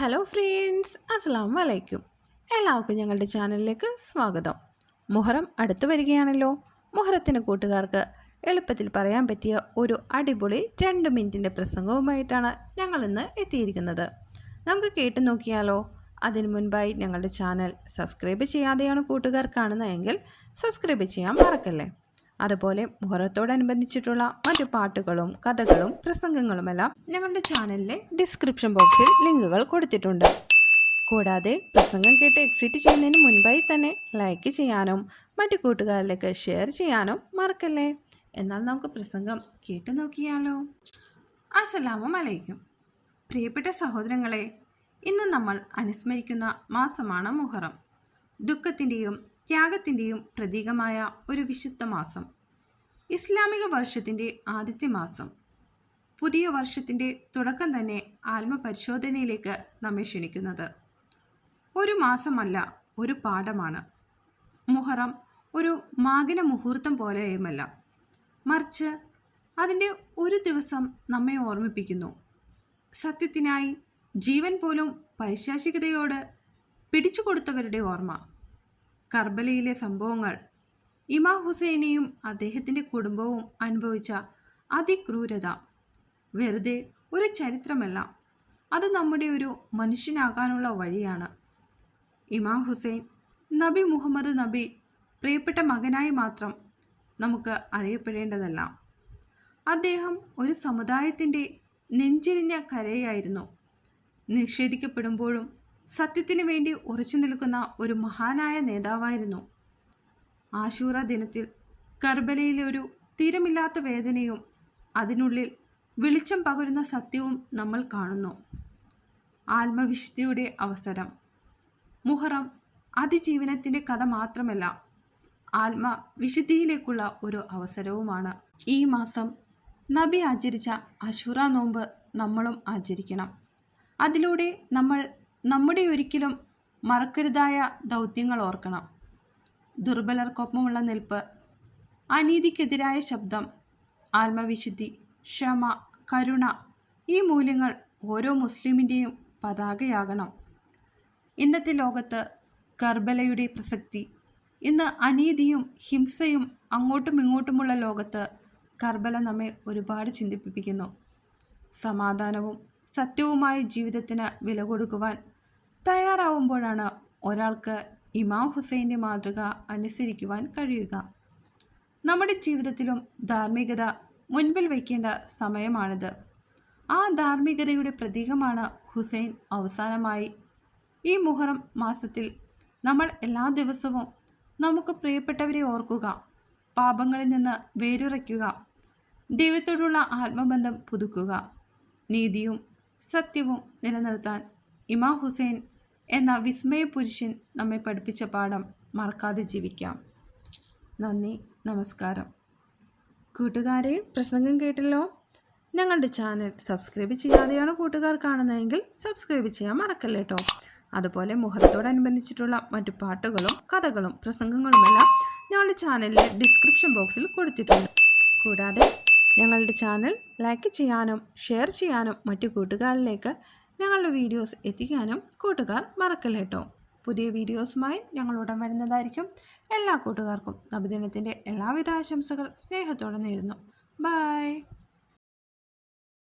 Hello friends അസ്സാം വലൈക്കും എല്ലാവർക്കും ഞങ്ങളുടെ ചാനലിലേക്ക് സ്വാഗതം. മുഹറം അടുത്തു വരികയാണല്ലോ. മുഹറത്തിന് കൂട്ടുകാർക്ക് എളുപ്പത്തിൽ പറയാൻ പറ്റിയ ഒരു അടിപൊളി രണ്ട് മിനിറ്റിന്റെ പ്രസംഗവുമായിട്ടാണ് ഞങ്ങൾ ഇന്ന് എത്തിയിരിക്കുന്നത്. നമുക്ക് കേട്ടു നോക്കിയാലോ? അതിനു മുൻപായി ഞങ്ങളുടെ ചാനൽ സബ്സ്ക്രൈബ് ചെയ്യാതെയാണ് കൂട്ടുകാർ കാണുന്നതെങ്കിൽ സബ്സ്ക്രൈബ് ചെയ്യാൻ മറക്കല്ലേ? അതുപോലെ മുഹറത്തോടനുബന്ധിച്ചിട്ടുള്ള മറ്റു പാട്ടുകളും കഥകളും പ്രസംഗങ്ങളുമെല്ലാം ഞങ്ങളുടെ ചാനലിലെ ഡിസ്ക്രിപ്ഷൻ ബോക്സിൽ ലിങ്കുകൾ കൊടുത്തിട്ടുണ്ട്. കൂടാതെ പ്രസംഗം കേട്ട് എക്സിറ്റ് ചെയ്യുന്നതിന് മുൻപായി തന്നെ ലൈക്ക് ചെയ്യാനും മറ്റു കൂട്ടുകാരിലേക്ക് ഷെയർ ചെയ്യാനും മറക്കല്ലേ? എന്നാൽ നമുക്ക് പ്രസംഗം കേട്ടു നോക്കിയാലോ? അസ്സലാമു അലൈക്കും പ്രിയപ്പെട്ട സഹോദരങ്ങളെ ഇന്ന് നമ്മൾ അനുസ്മരിക്കുന്ന മാസമാണ് മുഹറം. ദുഃഖത്തിന്റെയും ത്യാഗത്തിന്റെയും പ്രതീകമായ ഒരു വിശുദ്ധ മാസം. ഇസ്ലാമിക വർഷത്തിന്റെ ആദ്യത്തെ മാസം. പുതിയ വർഷത്തിന്റെ തുടക്കം തന്നെ ആത്മപരിശോധനയിലേക്ക് നമ്മെ ക്ഷണിക്കുന്നത്. ഒരു മാസമല്ല ഒരു പാഠമാണ്. മുഹറം ഒരു മാഗിന മുഹൂർത്തം പോലെയുമല്ല. മറിച്ച് അതിന്റെ ഒരു ദിവസം നമ്മെ ഓർമ്മിപ്പിക്കുന്നു. സത്യത്തിനായി ജീവൻ പോലും പൈശാചികതയോട് പിടിച്ചു കൊടുത്തവരുടെ ഓർമ്മ. കർബലയിലെ സംഭവങ്ങൾ. ഇമാ ഹുസൈനെയും അദ്ദേഹത്തിന്റെ കുടുംബവും അനുഭവിച്ച അതിക്രൂരത. വെറുതെ ഒരു ചരിത്രമല്ല അത് നമ്മുടെ ഒരു മനുഷ്യനാകാനുള്ള വഴിയാണ്. ഇമാ ഹുസൈൻ നബി മുഹമ്മദ് നബി പ്രിയപ്പെട്ട മകനായി മാത്രം നമുക്ക് അറിയപ്പെടേണ്ടതല്ല. അദ്ദേഹം ഒരു സമുദായത്തിന്റെ നെഞ്ചിരിഞ്ഞ കരയായിരുന്നു. നിഷേധിക്കപ്പെടുമ്പോഴും സത്യത്തിനു വേണ്ടി ഉറച്ചു നിൽക്കുന്ന ഒരു മഹാനായ നേതാവായിരുന്നു. ആശൂറ ദിനത്തിൽ കർബലയിലെ ഒരു തീരമില്ലാത്ത വേദനയും അതിനുള്ളിൽ വെളിച്ചം പകരുന്ന സത്യവും നമ്മൾ കാണുന്നു. ആത്മവിശുദ്ധിയുടെ അവസരം. മുഹറം അതിജീവനത്തിന്റെ കഥ മാത്രമല്ല ആത്മവിശുദ്ധിയിലേക്കുള്ള ഒരു അവസരവുമാണ്. ഈ മാസം നബി ആചരിച്ച അശുറ നോമ്പ് നമ്മളും ആചരിക്കണം. അതിലൂടെ നമ്മൾ നമ്മുടെ ഒരിക്കലും മറക്കരുതായ ദൗത്യങ്ങൾ ഓർക്കണം. ദുർബലർക്കൊപ്പമുള്ള നിൽപ്പ് അനീതിക്കെതിരായ ശബ്ദം ആത്മവിശുദ്ധി ക്ഷമ കരുണ ഈ മൂല്യങ്ങൾ ഓരോ മുസ്ലിമിന്റെയും പതാകയാകണം. ഇന്നത്തെ ലോകത്ത് കർബലയുടെ പ്രസക്തി ഇന്ന് അനീതിയും ഹിംസയും അങ്ങോട്ടും ഇങ്ങോട്ടുമുള്ള ലോകത്ത് കർബല നമ്മെ ഒരുപാട് ചിന്തിപ്പിക്കുന്നു സമാധാനവും സത്യവുമായ ജീവിതത്തിന് വില കൊടുക്കുവാൻ തയ്യാറാവുമ്പോഴാണ് ഒരാൾക്ക് ഇമാം ഹുസൈന്റെ മാതൃക അനുസരിക്കുവാൻ കഴിയുക. നമ്മുടെ ജീവിതത്തിലും ധാർമ്മികത മുൻപിൽ വയ്ക്കേണ്ട സമയമാണിത്. ആ ധാർമ്മികതയുടെ പ്രതീകമാണ് ഹുസൈൻ അവസാനമായി. ഈ മുഹറം മാസത്തിൽ നമ്മൾ എല്ലാ ദിവസവും നമുക്ക് പ്രിയപ്പെട്ടവരെ ഓർക്കുക പാപങ്ങളിൽ നിന്ന് വേരുറയ്ക്കുക ദൈവത്തോടുള്ള ആത്മബന്ധം പുതുക്കുക നീതിയും സത്യവും നിലനിർത്താൻ ഇമാ ഹുസൈൻ എന്ന വിസ്മയ പുരുഷൻ നമ്മെ പഠിപ്പിച്ച പാഠം മറക്കാതെ ജീവിക്കാം. നന്ദി നമസ്കാരം. കൂട്ടുകാരെ പ്രസംഗം കേട്ടല്ലോ? ഞങ്ങളുടെ ചാനൽ സബ്സ്ക്രൈബ് ചെയ്യാതെയാണ് കൂട്ടുകാർ കാണുന്നതെങ്കിൽ സബ്സ്ക്രൈബ് ചെയ്യാൻ മറക്കല്ലേ കേട്ടോ അതുപോലെ മുഹൂർത്തോടനുബന്ധിച്ചിട്ടുള്ള മറ്റു പാട്ടുകളും കഥകളും പ്രസംഗങ്ങളുമെല്ലാം ഞങ്ങളുടെ ചാനലിലെ ഡിസ്ക്രിപ്ഷൻ ബോക്സിൽ കൊടുത്തിട്ടുണ്ട്. കൂടാതെ ഞങ്ങളുടെ ചാനൽ ലൈക്ക് ചെയ്യാനും ഷെയർ ചെയ്യാനും മറ്റു കൂട്ടുകാരിലേക്ക് ഞങ്ങളുടെ വീഡിയോസ് എത്തിക്കാനും കൂട്ടുകാർ മറക്കല്ലേട്ടോ കേട്ടോ പുതിയ വീഡിയോസുമായി ഞങ്ങളുടൻ വരുന്നതായിരിക്കും എല്ലാ കൂട്ടുകാർക്കും. നബിദിനത്തിന്റെ എല്ലാവിധ ആശംസകൾ സ്നേഹത്തോടെ നേരുന്നു. ബൈ.